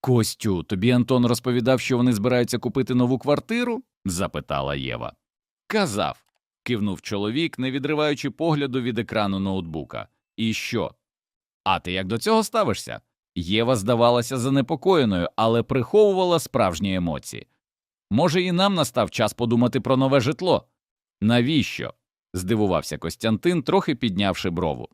Костю, тобі Антон розповідав, що вони збираються купити нову квартиру? запитала Єва. Казав, кивнув чоловік, не відриваючи погляду від екрану ноутбука. І що? А ти як до цього ставишся? Єва здавалася занепокоєною, але приховувала справжні емоції. Може, і нам настав час подумати про нове житло? Навіщо? здивувався Костянтин, трохи піднявши брову.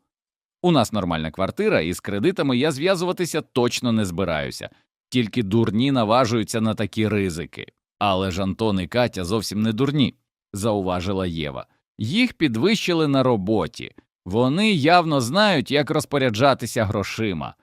У нас нормальна квартира, і з кредитами я зв'язуватися точно не збираюся, тільки дурні наважуються на такі ризики. Але ж Антон і Катя зовсім не дурні, зауважила Єва. Їх підвищили на роботі. Вони явно знають, як розпоряджатися грошима.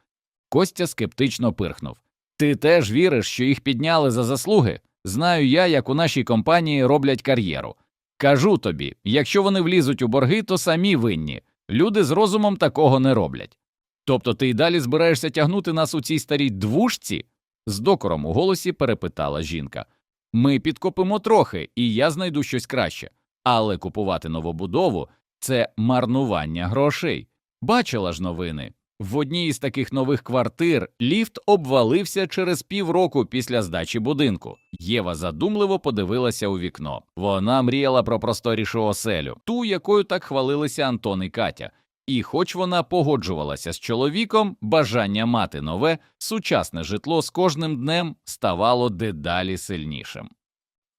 Костя скептично пирхнув. Ти теж віриш, що їх підняли за заслуги? Знаю я, як у нашій компанії роблять кар'єру. Кажу тобі, якщо вони влізуть у борги, то самі винні. Люди з розумом такого не роблять. Тобто ти й далі збираєшся тягнути нас у цій старій двушці? З докором у голосі перепитала жінка. Ми підкопимо трохи, і я знайду щось краще. Але купувати новобудову це марнування грошей. Бачила ж новини. В одній із таких нових квартир ліфт обвалився через півроку після здачі будинку. Єва задумливо подивилася у вікно. Вона мріяла про просторішу оселю, ту, якою так хвалилися Антон і Катя. І, хоч вона погоджувалася з чоловіком, бажання мати нове, сучасне житло з кожним днем ставало дедалі сильнішим.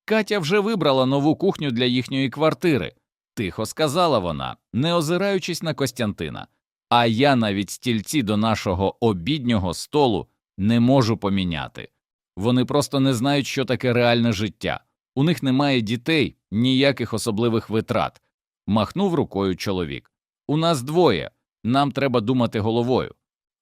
Катя вже вибрала нову кухню для їхньої квартири, тихо сказала вона, не озираючись на Костянтина. А я навіть стільці до нашого обіднього столу не можу поміняти. Вони просто не знають, що таке реальне життя. У них немає дітей, ніяких особливих витрат. Махнув рукою чоловік. У нас двоє, нам треба думати головою.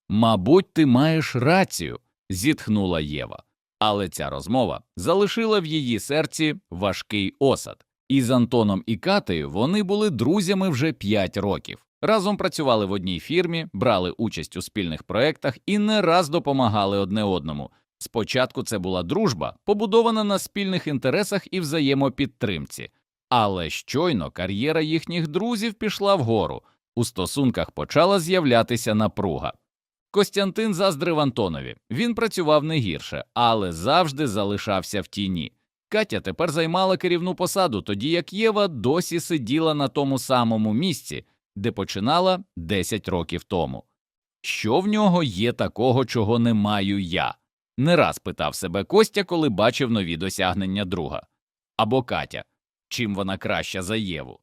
Мабуть, ти маєш рацію, зітхнула Єва. Але ця розмова залишила в її серці важкий осад. І з Антоном і Катею вони були друзями вже п'ять років. Разом працювали в одній фірмі, брали участь у спільних проєктах і не раз допомагали одне одному. Спочатку це була дружба, побудована на спільних інтересах і взаємопідтримці. Але щойно кар'єра їхніх друзів пішла вгору, у стосунках почала з'являтися напруга. Костянтин заздрив Антонові. Він працював не гірше, але завжди залишався в тіні. Катя тепер займала керівну посаду, тоді як Єва досі сиділа на тому самому місці, де починала 10 років тому. Що в нього є такого, чого не маю я? Не раз питав себе Костя, коли бачив нові досягнення друга. Або Катя, чим вона краща за Єву.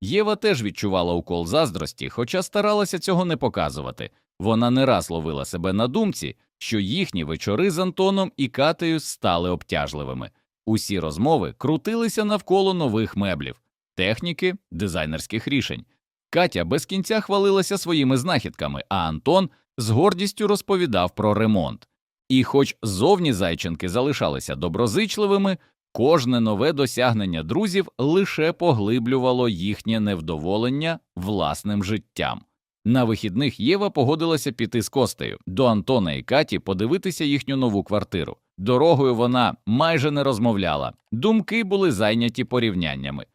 Єва теж відчувала укол заздрості, хоча старалася цього не показувати. Вона не раз ловила себе на думці, що їхні вечори з Антоном і Катею стали обтяжливими. Усі розмови крутилися навколо нових меблів, техніки, дизайнерських рішень. Катя без кінця хвалилася своїми знахідками, а Антон з гордістю розповідав про ремонт. І, хоч зовні зайченки залишалися доброзичливими, кожне нове досягнення друзів лише поглиблювало їхнє невдоволення власним життям. На вихідних Єва погодилася піти з Костею до Антона і Каті подивитися їхню нову квартиру. Дорогою вона майже не розмовляла, думки були зайняті порівняннями.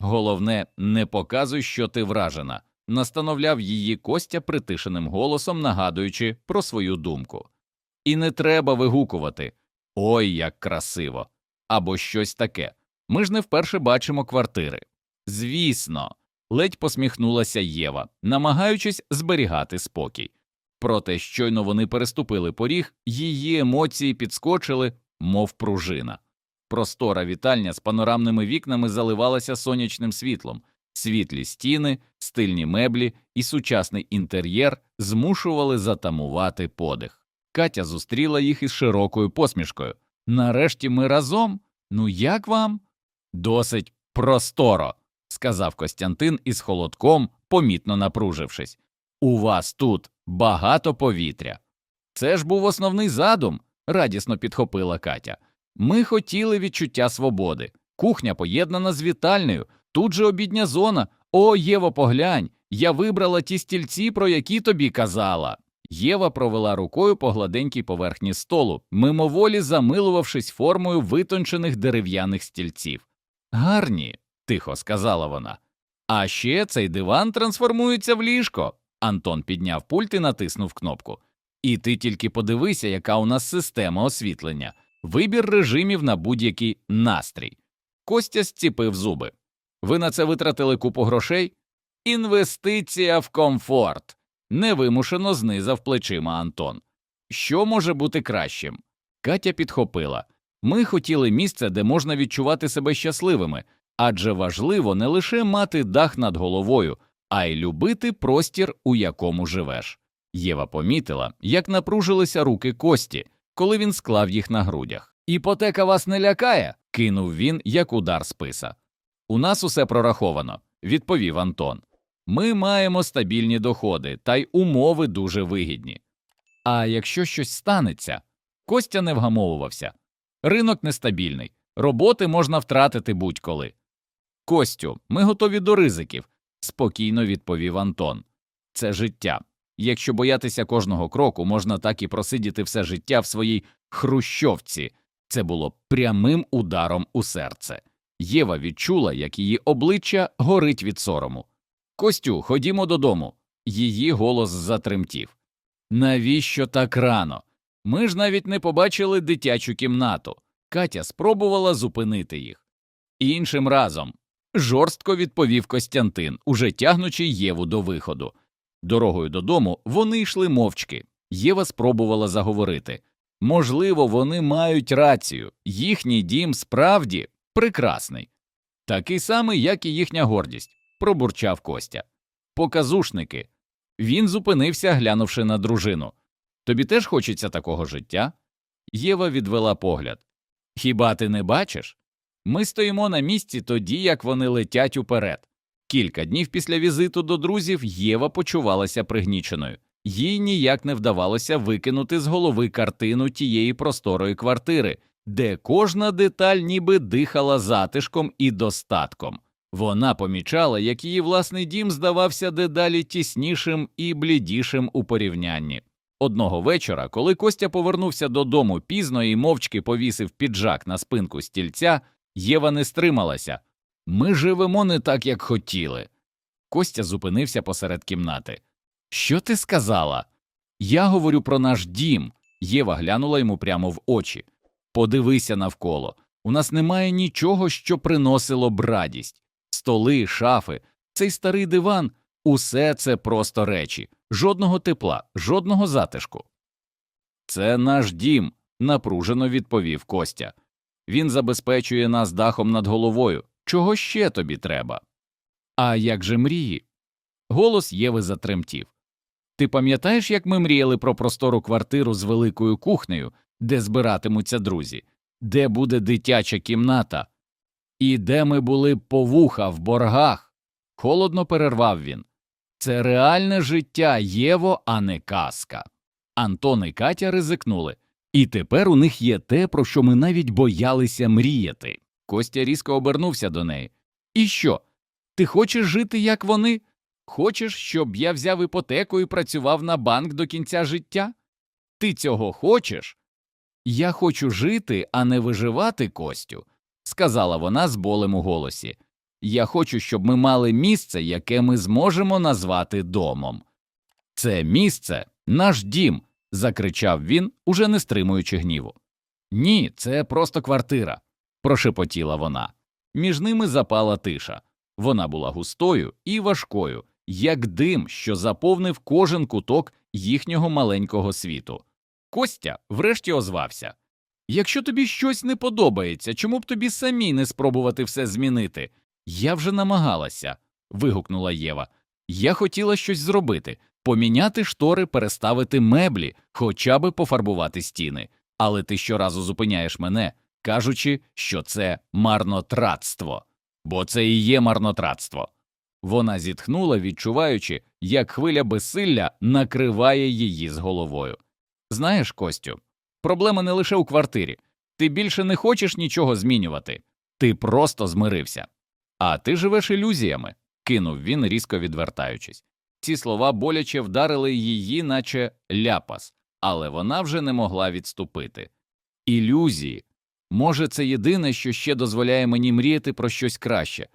Головне, не показуй, що ти вражена, настановляв її Костя притишеним голосом, нагадуючи про свою думку. І не треба вигукувати Ой, як красиво! Або щось таке. Ми ж не вперше бачимо квартири. Звісно, ледь посміхнулася Єва, намагаючись зберігати спокій. Проте щойно вони переступили поріг, її емоції підскочили, мов пружина. Простора вітальня з панорамними вікнами заливалася сонячним світлом, світлі стіни, стильні меблі і сучасний інтер'єр змушували затамувати подих. Катя зустріла їх із широкою посмішкою. Нарешті ми разом. Ну як вам? Досить просторо, сказав Костянтин із холодком, помітно напружившись. У вас тут багато повітря. Це ж був основний задум, радісно підхопила Катя. Ми хотіли відчуття свободи. Кухня поєднана з вітальнею, тут же обідня зона. О, Єво, поглянь, я вибрала ті стільці, про які тобі казала. Єва провела рукою по гладенькій поверхні столу, мимоволі замилувавшись формою витончених дерев'яних стільців. Гарні, тихо сказала вона. А ще цей диван трансформується в ліжко. Антон підняв пульт і натиснув кнопку. І ти тільки подивися, яка у нас система освітлення, вибір режимів на будь-який настрій. Костя зціпив зуби. Ви на це витратили купу грошей? Інвестиція в комфорт. Невимушено знизав плечима Антон. Що може бути кращим? Катя підхопила. Ми хотіли місце, де можна відчувати себе щасливими, адже важливо не лише мати дах над головою, а й любити простір, у якому живеш. Єва помітила, як напружилися руки Кості, коли він склав їх на грудях. Іпотека вас не лякає? кинув він, як удар списа. У нас усе прораховано, відповів Антон. Ми маємо стабільні доходи, та й умови дуже вигідні. А якщо щось станеться, Костя не вгамовувався. Ринок нестабільний, роботи можна втратити будь-коли. Костю, ми готові до ризиків, спокійно відповів Антон. Це життя. Якщо боятися кожного кроку, можна так і просидіти все життя в своїй хрущовці. Це було прямим ударом у серце. Єва відчула, як її обличчя горить від сорому. Костю, ходімо додому. Її голос затремтів. Навіщо так рано? Ми ж навіть не побачили дитячу кімнату. Катя спробувала зупинити їх. Іншим разом. Жорстко відповів Костянтин, уже тягнучи Єву до виходу. Дорогою додому вони йшли мовчки. Єва спробувала заговорити. Можливо, вони мають рацію, їхній дім справді прекрасний, такий самий, як і їхня гордість, пробурчав Костя. Показушники. Він зупинився, глянувши на дружину. Тобі теж хочеться такого життя? Єва відвела погляд. Хіба ти не бачиш? Ми стоїмо на місці тоді, як вони летять уперед. Кілька днів після візиту до друзів Єва почувалася пригніченою. Їй ніяк не вдавалося викинути з голови картину тієї просторої квартири, де кожна деталь ніби дихала затишком і достатком. Вона помічала, як її власний дім здавався дедалі тіснішим і блідішим у порівнянні. Одного вечора, коли Костя повернувся додому пізно і мовчки повісив піджак на спинку стільця, Єва не стрималася. Ми живемо не так, як хотіли. Костя зупинився посеред кімнати. Що ти сказала? Я говорю про наш дім. Єва глянула йому прямо в очі. Подивися навколо. У нас немає нічого, що приносило б радість. Столи, шафи, цей старий диван усе це просто речі, жодного тепла, жодного затишку. Це наш дім, напружено відповів Костя. Він забезпечує нас дахом над головою. Чого ще тобі треба? А як же мрії? Голос Єви затремтів. Ти пам'ятаєш, як ми мріяли про простору квартиру з великою кухнею, де збиратимуться друзі, де буде дитяча кімната, і де ми були по вуха в боргах? Холодно перервав він. Це реальне життя Єво, а не казка. Антон і Катя ризикнули, і тепер у них є те, про що ми навіть боялися мріяти. Костя різко обернувся до неї. І що? Ти хочеш жити, як вони? Хочеш, щоб я взяв іпотеку і працював на банк до кінця життя? Ти цього хочеш? Я хочу жити, а не виживати, Костю, сказала вона з болем у голосі. Я хочу, щоб ми мали місце, яке ми зможемо назвати домом. Це місце наш дім, закричав він, уже не стримуючи гніву. Ні, це просто квартира, прошепотіла вона. Між ними запала тиша. Вона була густою і важкою, як дим, що заповнив кожен куток їхнього маленького світу. Костя врешті озвався Якщо тобі щось не подобається, чому б тобі самі не спробувати все змінити? Я вже намагалася. вигукнула Єва. Я хотіла щось зробити поміняти штори, переставити меблі, хоча би пофарбувати стіни. Але ти щоразу зупиняєш мене, кажучи, що це марнотратство, бо це і є марнотратство. Вона зітхнула, відчуваючи, як хвиля безсилля накриває її з головою. Знаєш, Костю, проблема не лише у квартирі. Ти більше не хочеш нічого змінювати, ти просто змирився. А ти живеш ілюзіями, кинув він, різко відвертаючись. Ці слова боляче вдарили її, наче ляпас, але вона вже не могла відступити. Ілюзії. Може, це єдине, що ще дозволяє мені мріяти про щось краще.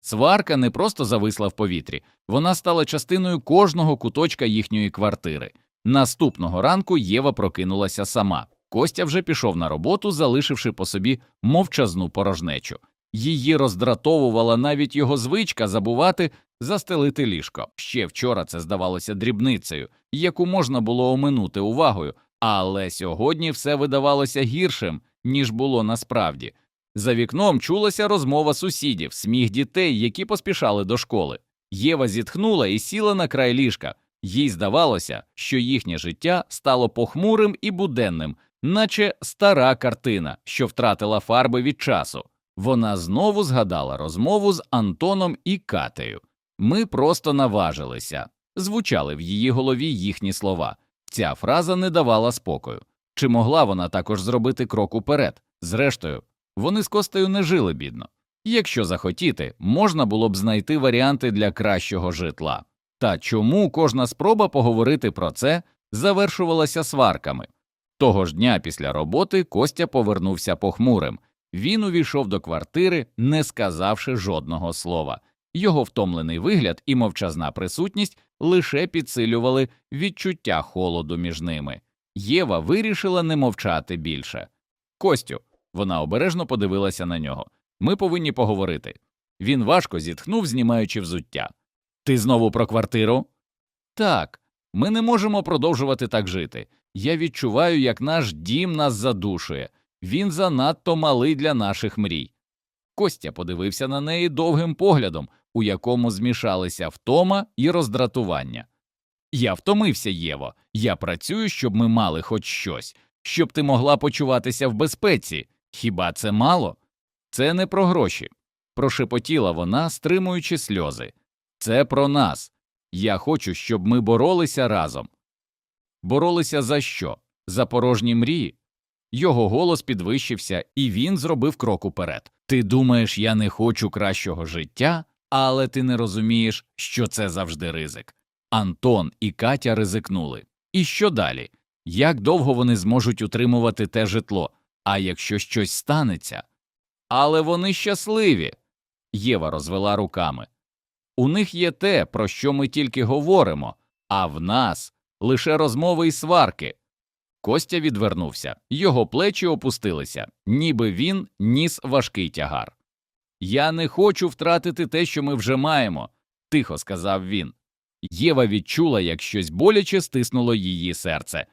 Сварка не просто зависла в повітрі, вона стала частиною кожного куточка їхньої квартири. Наступного ранку Єва прокинулася сама. Костя вже пішов на роботу, залишивши по собі мовчазну порожнечу. Її роздратовувала навіть його звичка забувати застелити ліжко. Ще вчора це здавалося дрібницею, яку можна було оминути увагою, але сьогодні все видавалося гіршим, ніж було насправді. За вікном чулася розмова сусідів, сміх дітей, які поспішали до школи. Єва зітхнула і сіла на край ліжка. Їй здавалося, що їхнє життя стало похмурим і буденним, наче стара картина, що втратила фарби від часу. Вона знову згадала розмову з Антоном і Катею. Ми просто наважилися. Звучали в її голові їхні слова. Ця фраза не давала спокою. Чи могла вона також зробити крок уперед? Зрештою, вони з Костею не жили бідно. Якщо захотіти, можна було б знайти варіанти для кращого житла. Та чому кожна спроба поговорити про це завершувалася сварками? Того ж дня після роботи Костя повернувся похмурим. Він увійшов до квартири, не сказавши жодного слова. Його втомлений вигляд і мовчазна присутність лише підсилювали відчуття холоду між ними. Єва вирішила не мовчати більше. Костю, вона обережно подивилася на нього. Ми повинні поговорити. Він важко зітхнув, знімаючи взуття. Ти знову про квартиру? Так, ми не можемо продовжувати так жити. Я відчуваю, як наш дім нас задушує. Він занадто малий для наших мрій. Костя подивився на неї довгим поглядом, у якому змішалися втома і роздратування. Я втомився, Єво. Я працюю, щоб ми мали хоч щось, щоб ти могла почуватися в безпеці. Хіба це мало? Це не про гроші. Прошепотіла вона, стримуючи сльози. Це про нас. Я хочу, щоб ми боролися разом. Боролися за що? За порожні мрії? Його голос підвищився, і він зробив крок уперед. Ти думаєш, я не хочу кращого життя, але ти не розумієш, що це завжди ризик. Антон і Катя ризикнули. І що далі? Як довго вони зможуть утримувати те житло? А якщо щось станеться? Але вони щасливі. Єва розвела руками. У них є те, про що ми тільки говоримо, а в нас лише розмови й сварки. Костя відвернувся, його плечі опустилися, ніби він ніс важкий тягар. Я не хочу втратити те, що ми вже маємо, тихо сказав він. Єва відчула, як щось боляче стиснуло її серце.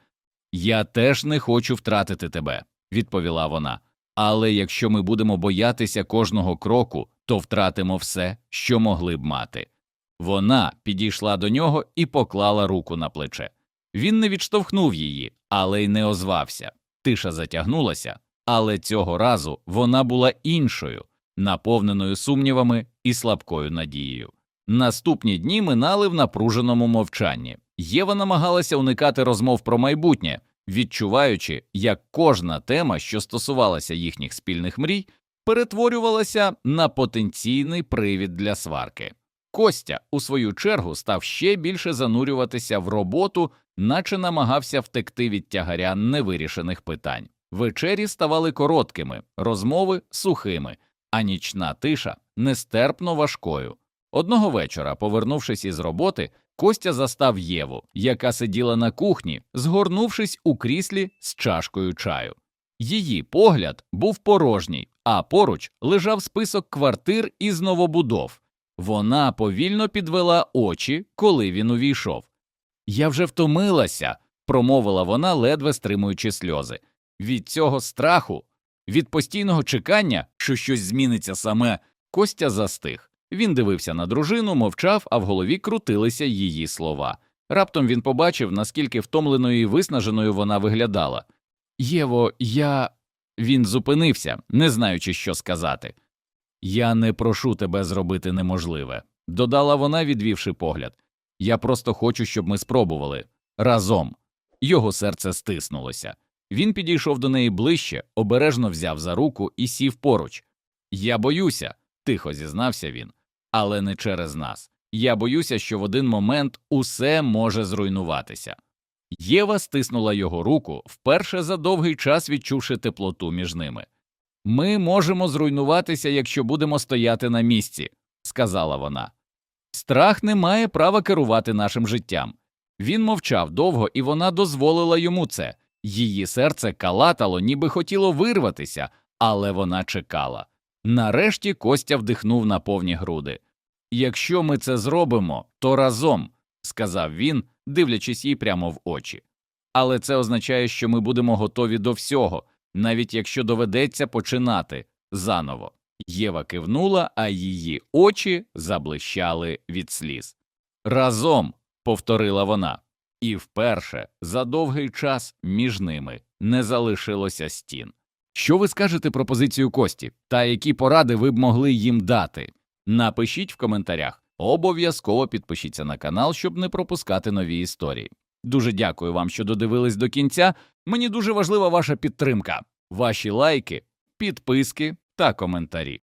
Я теж не хочу втратити тебе, відповіла вона. Але якщо ми будемо боятися кожного кроку, то втратимо все, що могли б мати. Вона підійшла до нього і поклала руку на плече. Він не відштовхнув її, але й не озвався. Тиша затягнулася, але цього разу вона була іншою, наповненою сумнівами і слабкою надією. Наступні дні минали в напруженому мовчанні. Єва намагалася уникати розмов про майбутнє, відчуваючи, як кожна тема, що стосувалася їхніх спільних мрій, перетворювалася на потенційний привід для сварки. Костя, у свою чергу, став ще більше занурюватися в роботу, наче намагався втекти від тягаря невирішених питань. Вечері ставали короткими, розмови сухими, а нічна тиша нестерпно важкою. Одного вечора, повернувшись із роботи, Костя застав Єву, яка сиділа на кухні, згорнувшись у кріслі з чашкою чаю. Її погляд був порожній, а поруч лежав список квартир із новобудов. Вона повільно підвела очі, коли він увійшов. Я вже втомилася, промовила вона, ледве стримуючи сльози. Від цього страху, від постійного чекання, що щось зміниться саме, Костя застиг. Він дивився на дружину, мовчав, а в голові крутилися її слова. Раптом він побачив, наскільки втомленою і виснаженою вона виглядала. Єво, я. Він зупинився, не знаючи, що сказати. Я не прошу тебе зробити неможливе, додала вона, відвівши погляд. Я просто хочу, щоб ми спробували разом. Його серце стиснулося. Він підійшов до неї ближче, обережно взяв за руку і сів поруч. Я боюся, тихо зізнався він, але не через нас. Я боюся, що в один момент усе може зруйнуватися. Єва стиснула його руку, вперше за довгий час відчувши теплоту між ними. Ми можемо зруйнуватися, якщо будемо стояти на місці, сказала вона. Страх не має права керувати нашим життям. Він мовчав довго, і вона дозволила йому це. Її серце калатало, ніби хотіло вирватися, але вона чекала. Нарешті Костя вдихнув на повні груди. Якщо ми це зробимо, то разом, сказав він, дивлячись їй прямо в очі. Але це означає, що ми будемо готові до всього, навіть якщо доведеться починати заново. Єва кивнула, а її очі заблищали від сліз. Разом, повторила вона, і вперше за довгий час між ними не залишилося стін. Що ви скажете про позицію Кості та які поради ви б могли їм дати? Напишіть в коментарях. Обов'язково підпишіться на канал, щоб не пропускати нові історії. Дуже дякую вам, що додивились до кінця. Мені дуже важлива ваша підтримка, ваші лайки, підписки та коментарі.